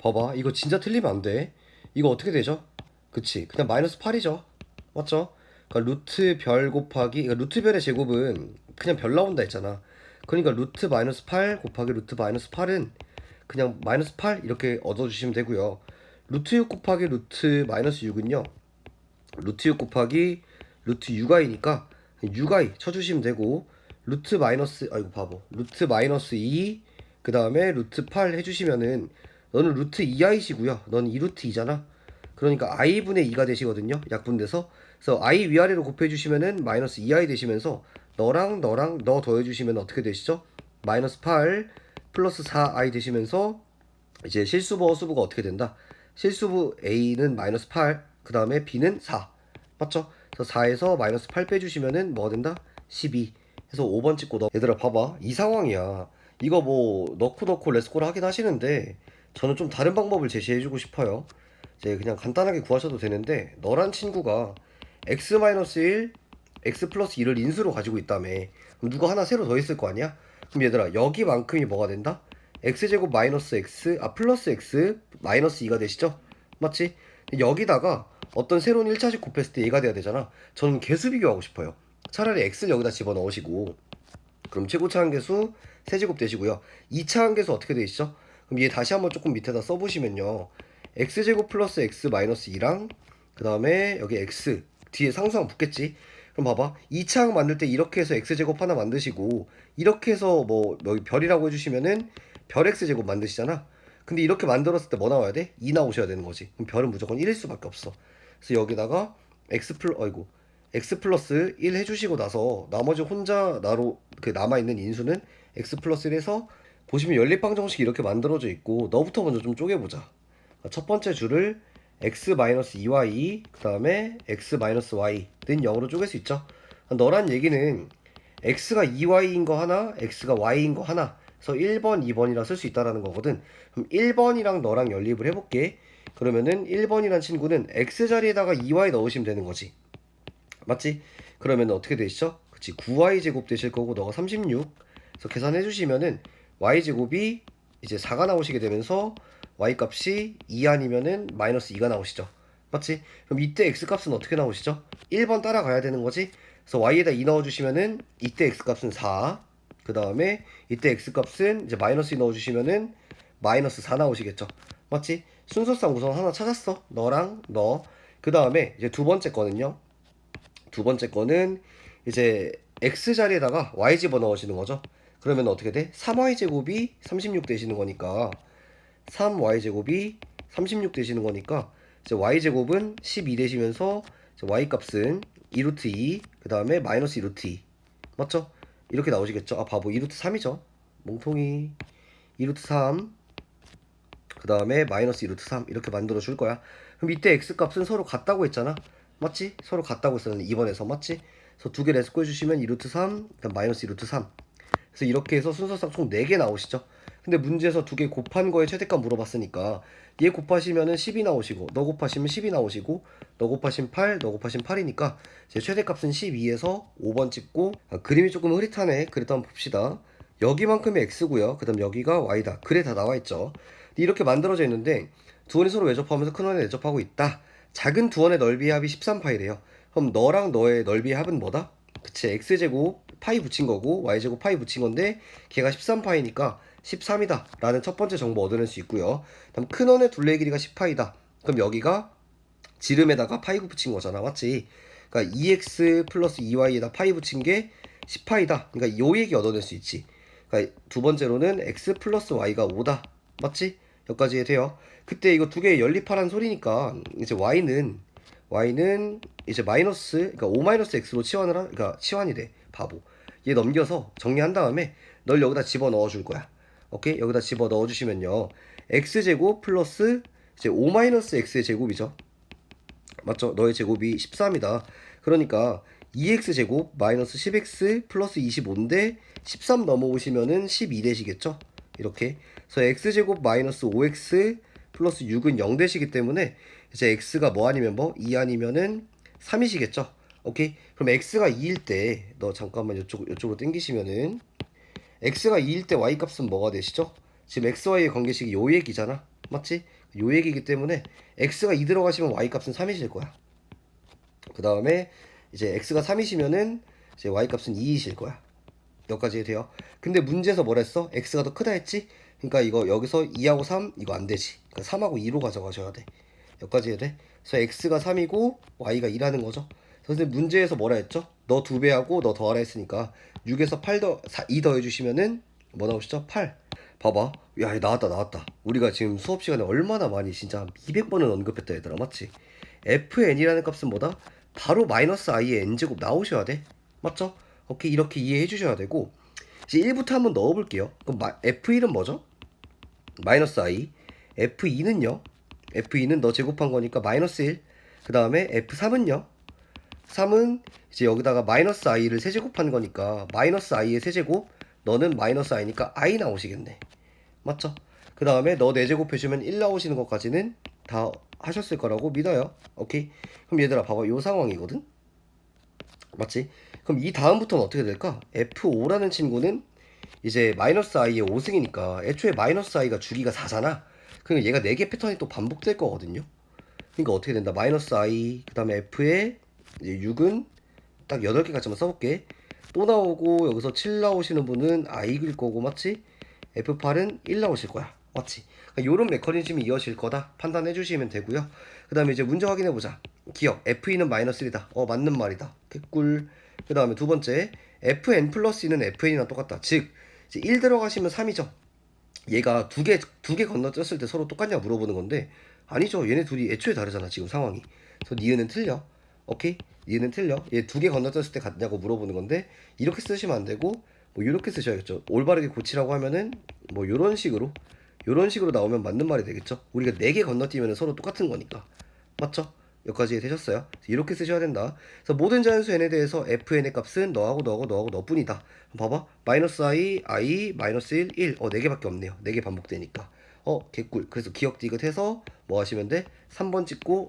봐봐. 이거 진짜 틀리면 안 돼. 이거 어떻게 되죠? 그치. 그냥 마이너스 8이죠. 맞죠? 그러니까 루트 별 곱하기 그러니까 루트 별의 제곱은 그냥 별 나온다 했잖아. 그러니까 루트 마이너스 8 곱하기 루트 마이너스 8은 그냥 마이너스 8 이렇게 얻어주시면 되고요. 루트 6 곱하기 루트 마이너스 6은요. 루트 6 곱하기 루트 6i니까 6i 쳐주시면 되고 루트 마이너스 아이고 바보 루트 마이너스 2 그 다음에 루트 8 해주시면은 너는 루트 2i시고요. 너는 2루트 2잖아. 그러니까 i분의 2가 되시거든요. 약분돼서. 그래서 i 위아래로 곱해주시면은 마이너스 2i 되시면서 너랑 너랑 너 더해주시면 어떻게 되시죠? 마이너스 8 플러스 4i 되시면서 이제 실수부 수부가 어떻게 된다? 실수부 a는 마이너스 8 그 다음에 b는 4 맞죠? 그래서 4에서 마이너스 8 빼주시면은 뭐가 된다? 12 해서 5번 찍고 넣어 얘들아 봐봐. 이 상황이야. 이거 뭐 넣고 넣고 레스코를 하긴 하시는데 저는 좀 다른 방법을 제시해주고 싶어요 이제 그냥 간단하게 구하셔도 되는데 너란 친구가 x-1 x 플러스 1을 인수로 가지고 있다며 그럼 누가 하나 새로 더 있을 거 아니야? 그럼 얘들아 여기만큼이 뭐가 된다? x제곱 마이너스 x 아 플러스 x 마이너스 2가 되시죠? 맞지? 여기다가 어떤 새로운 1차식 곱했을 때 얘가 돼야 되잖아 저는 개수 비교하고 싶어요 차라리 x를 여기다 집어넣으시고 그럼 최고차 한계수 세제곱 되시고요 2차 한계수 어떻게 되시죠? 그럼 얘 다시 한번 조금 밑에다 써보시면요. x제곱 플러스 x 마이너스 2랑 그 다음에 여기 x 뒤에 상수항 붙겠지? 그럼 봐봐. 2차 항 만들 때 이렇게 해서 x제곱 하나 만드시고 이렇게 해서 뭐 여기 별이라고 해주시면은 별 x제곱 만드시잖아. 근데 이렇게 만들었을 때 뭐 나와야 돼? 2 나오셔야 되는 거지. 그럼 별은 무조건 1일 수밖에 없어. 그래서 여기다가 x 플 어이구. x 플러스 1 해주시고 나서 나머지 혼자 나로 그 남아 있는 인수는 x 플러스 1에서 보시면 연립방 정식이 이렇게 만들어져 있고 너부터 먼저 좀 쪼개보자. 첫 번째 줄을 x-2y 그 다음에 x-y는 0으로 쪼갤 수 있죠? 너란 얘기는 x가 2y인 거 하나 x가 y인 거 하나 그래서 1번 2번이라 쓸 수 있다라는 거거든. 그럼 1번이랑 너랑 연립을 해볼게. 그러면은 1번이란 친구는 x 자리에다가 2y 넣으시면 되는 거지. 맞지? 그러면 어떻게 되시죠? 그치 9y 제곱 되실 거고 너가 36 그래서 계산해 주시면은 y 제곱이 이제 4가 나오시게 되면서 y 값이 2 아니면은 마이너스 2가 나오시죠 맞지? 그럼 이때 x 값은 어떻게 나오시죠? 1번 따라가야 되는 거지 그래서 y에다 2 넣어주시면은 이때 x 값은 4 그 다음에 이때 x 값은 이제 마이너스 2 넣어주시면은 마이너스 4 나오시겠죠 맞지? 순서상 우선 하나 찾았어 너랑 너 그 다음에 이제 두 번째 거는요 두 번째 거는 이제 x 자리에다가 y 집어넣으시는 거죠. 그러면 어떻게 돼? 3y 제곱이 36 되시는 거니까 3y 제곱이 36 되시는 거니까 이제 y 제곱은 12 되시면서 y 값은 2루트 2, 그 다음에 마이너스 2루트 2 맞죠? 이렇게 나오시겠죠? 아 바보 2루트 3이죠? 몽통이 2루트 3, 그 다음에 마이너스 2루트 3 이렇게 만들어 줄 거야. 그럼 이때 x 값은 서로 같다고 했잖아. 맞지? 서로 같다고 했었는데 2번에서 맞지? 그래서 두개 레스코 해주시면 2루트 3, 그다음 마이너스 2루트 3. 그래서 이렇게 해서 순서상 총 4개 나오시죠? 근데 문제에서 두 개 곱한 거에 최대값 물어봤으니까 얘 곱하시면은 10이 나오시고 너 곱하시면 10이 나오시고 너 곱하시면 8, 너 곱하시면 8이니까 제 최대값은 12에서 5번 찍고 아, 그림이 조금 흐릿하네. 그래도 한번 봅시다. 여기만큼이 x고요. 그 다음 여기가 y다. 그래 다 나와 있죠. 이렇게 만들어져 있는데 두 원이 서로 외접하면서 큰 원에 내접하고 있다. 작은 두 원의 넓이의 합이 13파이래요. 그럼 너랑 너의 넓이의 합은 뭐다? 그치 x제곱 파이 붙인 거고 y제곱 파이 붙인 건데 걔가 13파이니까 13이다 라는 첫 번째 정보 얻어낼 수 있고요. 다음 큰 원의 둘레의 길이가 10파이다. 그럼 여기가 지름에다가 파이 붙인 거잖아. 맞지? 그러니까 2x 플러스 2y에다 파이 붙인 게 10파이다. 그러니까 요 얘기 얻어낼 수 있지. 그러니까 두 번째로는 x 플러스 y가 5다. 맞지? 여기까지 돼요? 그때 이거 두개 연립하라는 소리니까 이제 y는 y는 이제 마이너스 그러니까 5 마이너스 x로 치환을 하, 그러니까 치환이 돼 바보. 얘 넘겨서 정리한 다음에 널 여기다 집어 넣어 줄 거야. 오케이? 여기다 집어 넣어 주시면요. X 제곱 플러스 이제 5 마이너스 x의 제곱이죠. 맞죠? 너의 제곱이 13이다. 그러니까 2x 제곱 마이너스 10x 플러스 25인데 13 넘어오시면은 12 되시겠죠? 이렇게. 그래서 x 제곱 마이너스 5x 플러스 6은 0 되시기 때문에 이제 x가 뭐 아니면 뭐 2 아니면은 3이시겠죠 오케이 그럼 x가 2일 때 너 잠깐만 이쪽 이쪽으로 당기시면은 x가 2일 때 y 값은 뭐가 되시죠 지금 xy의 관계식이 요 얘기잖아. 맞지? 요 얘기이기 때문에 x가 2 들어가시면 y 값은 3이실 거야. 그 다음에 이제 x가 3이시면은 이제 y 값은 2이실 거야. 여기까지 돼요. 근데 문제에서 뭐라 했어? x가 더 크다 했지? 그러니까 이거 여기서 2하고 3 이거 안 되지. 그러니까 3하고 2로 가져가셔야 돼. 여기까지 해야 돼. 그래서 x가 3이고 y가 2라는 거죠. 그래서 문제에서 뭐라 했죠? 너 두 배하고 너 더하라 했으니까 6에서 8 더, 4, 2 더해주시면은 뭐 나오시죠? 8. 봐봐. 야, 나왔다, 나왔다. 우리가 지금 수업 시간에 얼마나 많이 진짜 200번은 언급했다, 얘들아. 맞지? fn이라는 값은 뭐다? 바로 마이너스 i의 n제곱 나오셔야 돼. 맞죠? 오케이, 이렇게 이해해 주셔야 되고. 이제 1부터 한번 넣어 볼게요. 그럼 마, f1은 뭐죠? 마이너스 i. f2는요? f2는 너 제곱한 거니까 마이너스 1. 그 다음에 f3은요? 3은 이제 여기다가 마이너스 i를 세제곱한 거니까 마이너스 i의 세제곱 너는 마이너스 i니까 i 나오시겠네. 맞죠? 그 다음에 너 4제곱 해주면 1 나오시는 것까지는 다 하셨을 거라고 믿어요. 오케이? 그럼 얘들아 봐봐. 요 상황이거든? 맞지? 그럼 이 다음부터는 어떻게 될까? f5라는 친구는 이제 마이너스 i의 5승이니까 애초에 마이너스 i가 주기가 4잖아. 그러니까 얘가 4개 패턴이 또 반복될 거거든요. 그러니까 어떻게 된다? 마이너스 i 그 다음에 f에 이제 6은 딱 8개까지만 써볼게. 또 나오고 여기서 7 나오시는 분은 i일 거고 맞지? F8은 1 나오실 거야. 맞지? 그러니까 이런 메커니즘이 이어질 거다 판단해 주시면 되고요. 그 다음에 이제 문제 확인해 보자. 기억 F2는 마이너스 1이다. 어 맞는 말이다. 개꿀. 그 다음에 두 번째 Fn 플러스 2는 FN이랑 똑같다. 즉 이제 1 들어가시면 3이죠. 얘가 두 개 두 개 건너뛰었을 때 서로 똑같냐 물어보는 건데 아니죠. 얘네 둘이 애초에 다르잖아 지금 상황이. 그래서 니은은 틀려. 오케이? 얘는 틀려. 얘 두 개 건너뛰었을 때 같냐고 물어보는 건데 이렇게 쓰시면 안 되고 뭐 이렇게 쓰셔야겠죠. 올바르게 고치라고 하면은 뭐 이런 식으로 이런 식으로 나오면 맞는 말이 되겠죠. 우리가 네 개 건너뛰면 서로 똑같은 거니까 맞죠? 여기까지 되셨어요? 이렇게 쓰셔야 된다. 그래서 모든 자연수 n에 대해서 fn의 값은 너하고 너하고 너하고 너뿐이다. 봐봐. 마이너스 i, i, 마이너스 1, 1. 어, 네 개밖에 없네요. 네개 반복되니까. 어, 개꿀. 그래서 기억 디귿 해서 뭐 하시면 돼? 3번 찍고